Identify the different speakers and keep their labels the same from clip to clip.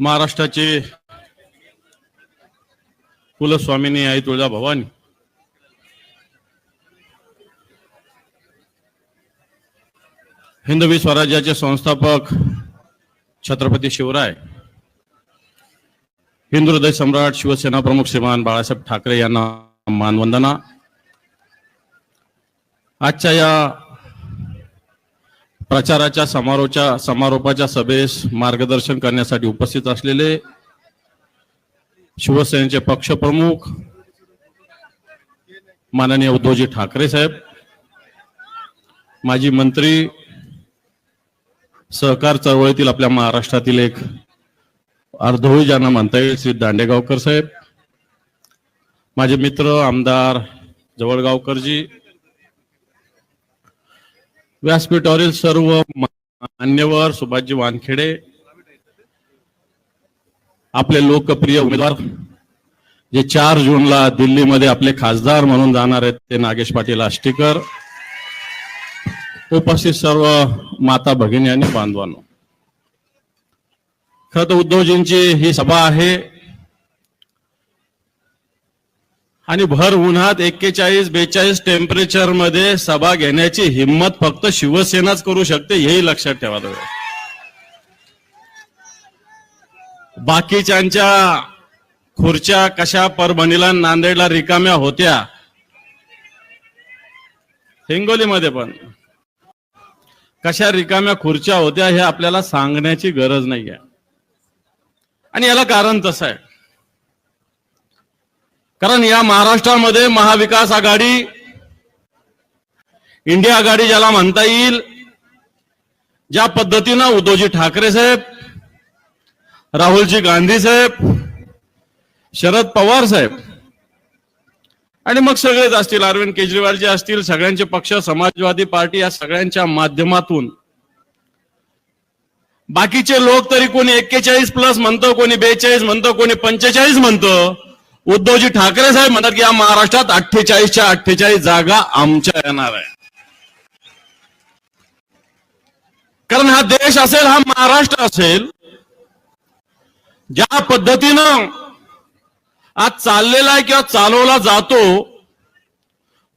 Speaker 1: महाराष्ट्राचे कुलस्वामिनी आई तुळजा भवानी. हिंदवी स्वराज्याचे संस्थापक छत्रपती शिवराय. हिंदू हृदय सम्राट शिवसेना प्रमुख श्रीमान बाळासाहेब ठाकरे यांना मानवंदना. आजच्या या प्रचाराच्या समारोपाच्या समारोपाच्या सभेस मार्गदर्शन करण्यासाठी उपस्थित असलेले शिवसेनेचे पक्षप्रमुख माननीय उद्धवजी ठाकरे साहेब माजी मंत्री सहकार चळवळीतील आपल्या महाराष्ट्रातील एक अर्धोळी ज्यांना म्हणता येईल श्री दांडेगावकर साहेब माझे मित्र आमदार जवळगावकरजी व्यासपीठावरील सर्व मान्यवर सुभाषजी वानखेडे आपले लोकप्रिय उमेदवार जे चार जूनला दिल्लीमध्ये आपले खासदार म्हणून जाणार आहेत ते नागेश पाटील आष्टीकर. उपस्थित सर्व माता भगिनी आणि बांधवांनो. खरं तर उद्धवजींची ही सभा आहे. आणि भर उन्हात एक्केचाळीस बेचाळीस टेम्परेचरमध्ये सभा घेण्याची हिंमत फक्त शिवसेनाच करू शकते हेही लक्षात ठेवा तुम्ही. बाकीच्यांच्या खुर्च्या कशा परभणीला नांदेडला रिकाम्या होत्या? हिंगोलीमध्ये पण. कशा रिकाम्या खुर्च्या होत्या हे आपल्याला सांगण्याची गरज नाही आहे आणि याला कारण तसं आहे. कारण या महाराष्ट्रामध्ये महाविकास आघाडी इंडिया आघाडी ज्याला म्हणता येईल ज्या पद्धतीनं उद्धवजी ठाकरे साहेब राहुलजी गांधी साहेब शरद पवार साहेब आणि मग सगळेच असतील अरविंद केजरीवालजी असतील सगळ्यांचे पक्ष समाजवादी पार्टी या सगळ्यांच्या माध्यमातून. बाकीचे लोक तरी कोणी एक्केचाळीस प्लस म्हणतो कोणी बेचाळीस म्हणतो कोणी पंचेचाळीस म्हणतो. उद्धवजी ठाकरे साहेब म्हणतात की या महाराष्ट्रात अठ्ठेचाळीसच्या अठ्ठेचाळीस जागा आमच्या येणार आहे कारण हा देश असेल हा महाराष्ट्र असेल ज्या पद्धतीनं आज चाललेला आहे किंवा चालवला जातो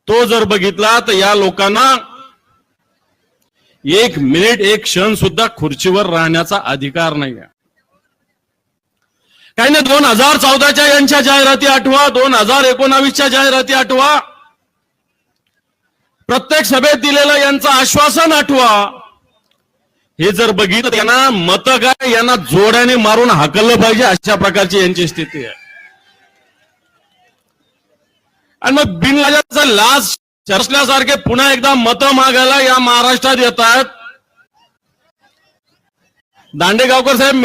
Speaker 1: तो जर बघितला तर या लोकांना एक मिनिट एक क्षण सुद्धा खुर्चीवर राहण्याचा अधिकार नाही आहे काही नाही दोन हजार चौदाच्या यांच्या जाहिराती आठवा दोन हजार एकोणावीसच्या जाहिराती आठवा. प्रत्येक सभेत दिलेलं यांचं आश्वासन आठवा. हे जर बघितलं त्यांना मत काय यांना जोड्याने मारून हाकललं पाहिजे अशा प्रकारची यांची स्थिती आहे. आणि मग बिनलाजाचा लाज चर्चल्यासारखे पुन्हा एकदा मत मागायला या महाराष्ट्रात येतात दांडेगावकर साहेब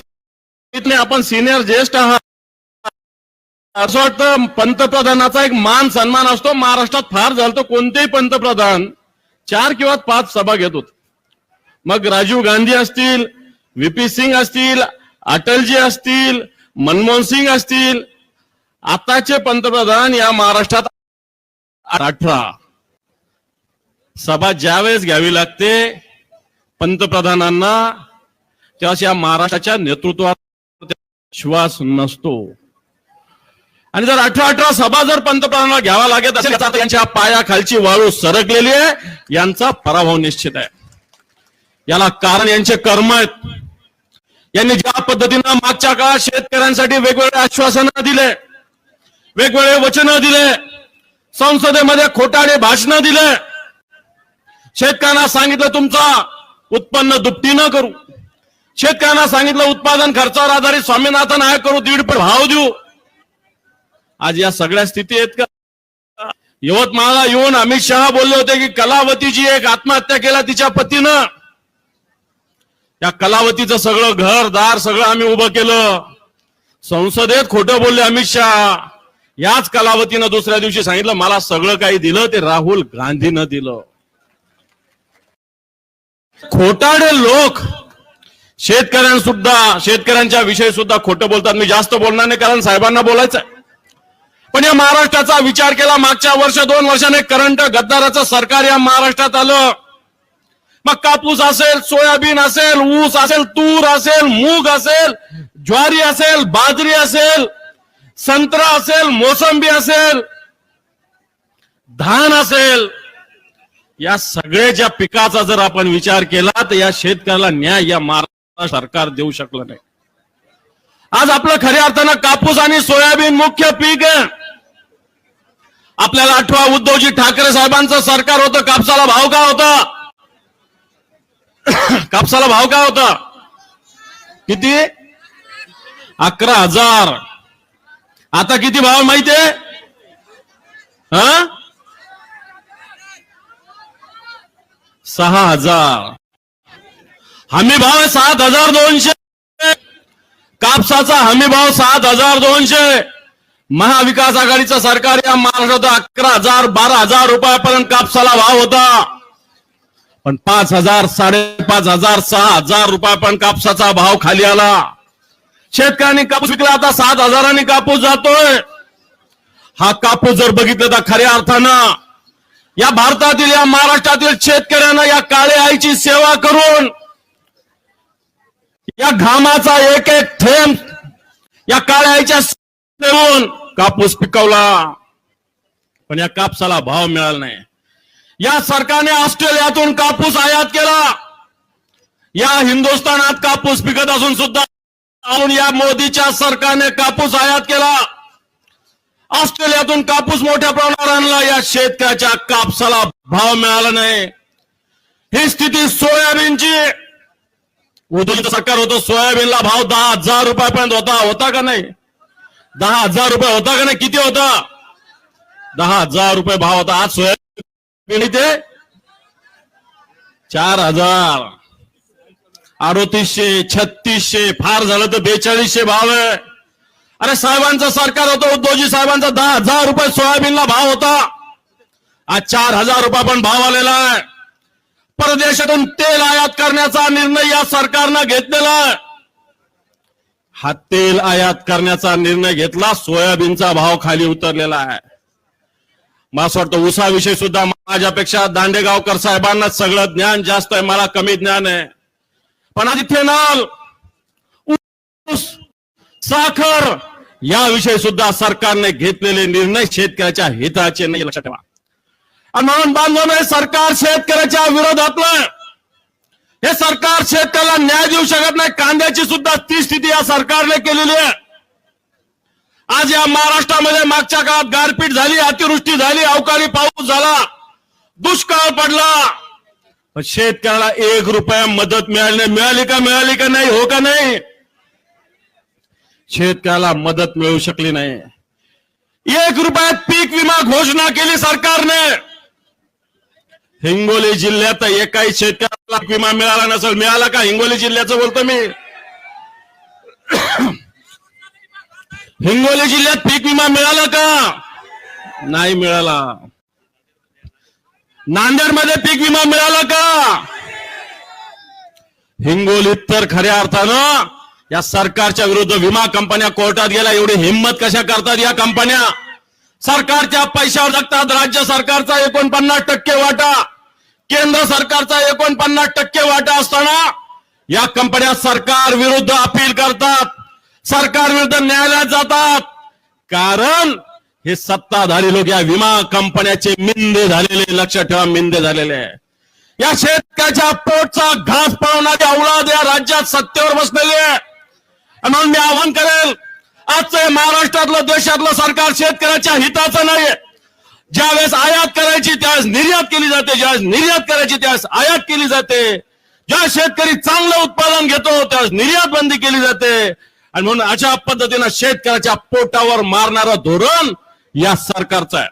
Speaker 1: सांगितले आपण सिनियर ज्येष्ठ आहात. असं वाटतं पंतप्रधानाचा एक मान सन्मान असतो. महाराष्ट्रात फार झालं तर कोणतेही पंतप्रधान चार किंवा पाच सभा घेत होते. मग राजीव गांधी असतील व्हीपी सिंग असतील अटलजी असतील मनमोहन सिंग असतील आताचे पंतप्रधान या महाराष्ट्रात अठरा. सभा ज्यावेळेस घ्यावी लागते पंतप्रधानांना तेव्हा या महाराष्ट्राच्या नेतृत्वात श्वास नसतो. आणि जर अठरा अठरा सभा जर पंतप्रधानाला घ्यावा लागत असेल तर त्यांच्या पायाखालची वाळू सरकलेली आहे. यांचा पराभव निश्चित आहे. याला कारण यांचे कर्म आहेत. यांनी ज्या पद्धतीनं मागच्या काळात शेतकऱ्यांसाठी वेगवेगळे आश्वासनं दिले वेगवेगळे वचनं दिले संसदेमध्ये खोटाडे भाषणं दिले शेतकऱ्यांना सांगितलं तुमचा उत्पन्न दुपटी न करू. शेतकऱ्यांना सांगितलं उत्पादन खर्चावर आधारित स्वामीनाथन आयोग करू दीड भाव देऊ. आज या सगळ्या स्थिती आहेत का? यवतमाळला येऊन अमित शहा बोलले होते की कलावतीची एक आत्महत्या केला तिच्या पतीनं. त्या कलावतीचं सगळं घर दार सगळं आम्ही उभं केलं. संसदेत खोटं बोलले अमित शहा. याच कलावतीनं दुसऱ्या दिवशी सांगितलं मला सगळं काही दिलं ते राहुल गांधीनं दिलं. खोटाडे लोक शेतकऱ्यांसुद्धा शेतकऱ्यांच्या विषयी सुद्धा खोटं बोलतात. मी जास्त बोलणार नाही कारण साहेबांना बोलायचं पण या महाराष्ट्राचा विचार केला मागच्या वर्ष दोन वर्षाने करंट गद्दाराचं सरकार या महाराष्ट्रात आलं. मग कापूस असेल सोयाबीन असेल ऊस असेल तूर असेल मूग असेल ज्वारी असेल बाजरी असेल संत्रा असेल मोसंबी असेल धान असेल. या सगळ्याच्या पिकाचा जर आपण विचार केला तर या शेतकऱ्याला न्याय या महाराष्ट्र सरकार देऊ शकलं नाही. आज आपलं खऱ्या अर्थानं कापूस आणि सोयाबीन मुख्य पीक आहे. आपल्याला आठवा उद्धवजी ठाकरे साहेबांचं सरकार होतं कापसाला भाव का होता? कापसाला भाव काय होता? किती? अकरा हजार. आता किती भाव माहितीये हा? सहा हजार. हमी भाव आहे सात हजार दोनशे. कापसाचा हमी भाव सात हजार दोनशे. महाविकास आघाडीचं सरकार या महाराष्ट्रात अकरा हजार बारा हजार रुपयापर्यंत कापसाला भाव होता. पण पाच हजार साडेपाच हजार सहा हजार रुपयापर्यंत कापसाचा भाव खाली आला. शेतकऱ्यांनी कापूस विकला आता सात हजारांनी कापूस जातोय. हा कापूस जर बघितलं तर खऱ्या अर्थानं या भारतातील या महाराष्ट्रातील शेतकऱ्यांना या काळे आईची सेवा करून या घामाचा एक एक थेंब या काळ्याच्या देऊन कापूस पिकवला. पण या कापसाला भाव मिळाला नाही. या सरकारने ऑस्ट्रेलियातून कापूस आयात केला. या हिंदुस्थानात कापूस पिकत असून सुद्धा अजून या मोदीच्या सरकारने कापूस आयात केला. ऑस्ट्रेलियातून कापूस मोठ्या प्रमाणावर आणला. या शेतकऱ्याच्या कापसाला भाव मिळाला नाही. ही स्थिती सोयाबीनची. उद्धवचं सरकार होतं सोयाबीनला भाव दहा हजार रुपयापर्यंत होता. होता का नाही? दहा हजार रुपये होता का नाही? किती होता? दहा हजार रुपये भाव होता. आज सोयाबीन इथे चार हजार. अडोतीसशे छत्तीसशे फार झालं तर बेचाळीसशे भाव आहे. अरे साहेबांचं सरकार होतं उद्धवजी साहेबांचा दहा हजार रुपये सोयाबीनला भाव होता. आज चार हजार रुपये पण भाव आलेला आहे. परदेशातून तेल आयात करण्याचा निर्णय या सरकारनं घेतलेला. हा तेल आयात करण्याचा निर्णय घेतला सोयाबीनचा भाव खाली उतरलेला आहे. मला असं वाटतं उसाविषयी सुद्धा माझ्यापेक्षा दांडेगावकर साहेबांना सगळं ज्ञान जास्त आहे मला कमी ज्ञान आहे. पण आज इथेनॉल ऊस साखर याविषयी सुद्धा सरकारने घेतलेले निर्णय शेतकऱ्याच्या हिताचे नाही लक्षात ठेवा. आणि म्हणून बांधवांनो हे सरकार शेतकऱ्याच्या विरोधातलं हे सरकार शेतकऱ्याला न्याय देऊ शकत नाही. कांद्याची सुद्धा ती स्थिती या सरकारने केलेली आहे. आज या महाराष्ट्रामध्ये मागच्या काळात गारपीट झाली अतिवृष्टी झाली अवकाळी पाऊस झाला दुष्काळ पडला. पण शेतकऱ्याला एक रुपया मदत मिळाली नाही मिळाली का मिळाली का नाही हो का नाही? शेतकऱ्याला मदत मिळू शकली नाही. एक रुपयात पीक विमा घोषणा केली सरकारने. हिंगोली जिल्ह्यात एकाही शेतकऱ्याला पीक विमा मिळाला नसेल. मिळाला का? हिंगोली जिल्ह्याचं बोलतो मी. हिंगोली जिल्ह्यात पीक विमा मिळाला का? नाही मिळाला. नांदेडमध्ये पीक विमा मिळाला का? हिंगोलीत तर खऱ्या अर्थानं या सरकारच्या विरुद्ध विमा कंपन्या कोर्टात गेल्या. एवढी हिंमत कशा करतात या कंपन्या? सरकारच्या पैशावर जगतात. राज्य सरकारचा एकोणपन्नास टक्के वाटा. केंद्र सरकारचा एकोणपन्नास टक्के वाटा असताना या कंपन्या सरकार विरुद्ध अपील करतात. सरकार विरुद्ध न्यायालयात जातात. कारण हे सत्ताधारी लोक या विमा कंपन्याचे मिंदे झालेले लक्षात ठेवा मिंदे झालेले आहे या शेतकऱ्याच्या पोटचा घास पळवणारी औलाद या राज्यात सत्तेवर बसलेली आहे. म्हणून मी आवाहन करेल आजचं महाराष्ट्रातलं देशातलं सरकार शेतकऱ्याच्या हिताचं ज्यावेळेस आयात करायची त्यावेळेस निर्यात केली जाते. ज्यावेळेस निर्यात करायची त्यावेळेस आयात केली जाते. ज्या शेतकरी चांगलं उत्पादन घेतो त्यावेळेस निर्यात बंदी केली जाते. आणि म्हणून अशा पद्धतीनं शेतकऱ्याच्या पोटावर मारणारं धोरण या सरकारचं आहे.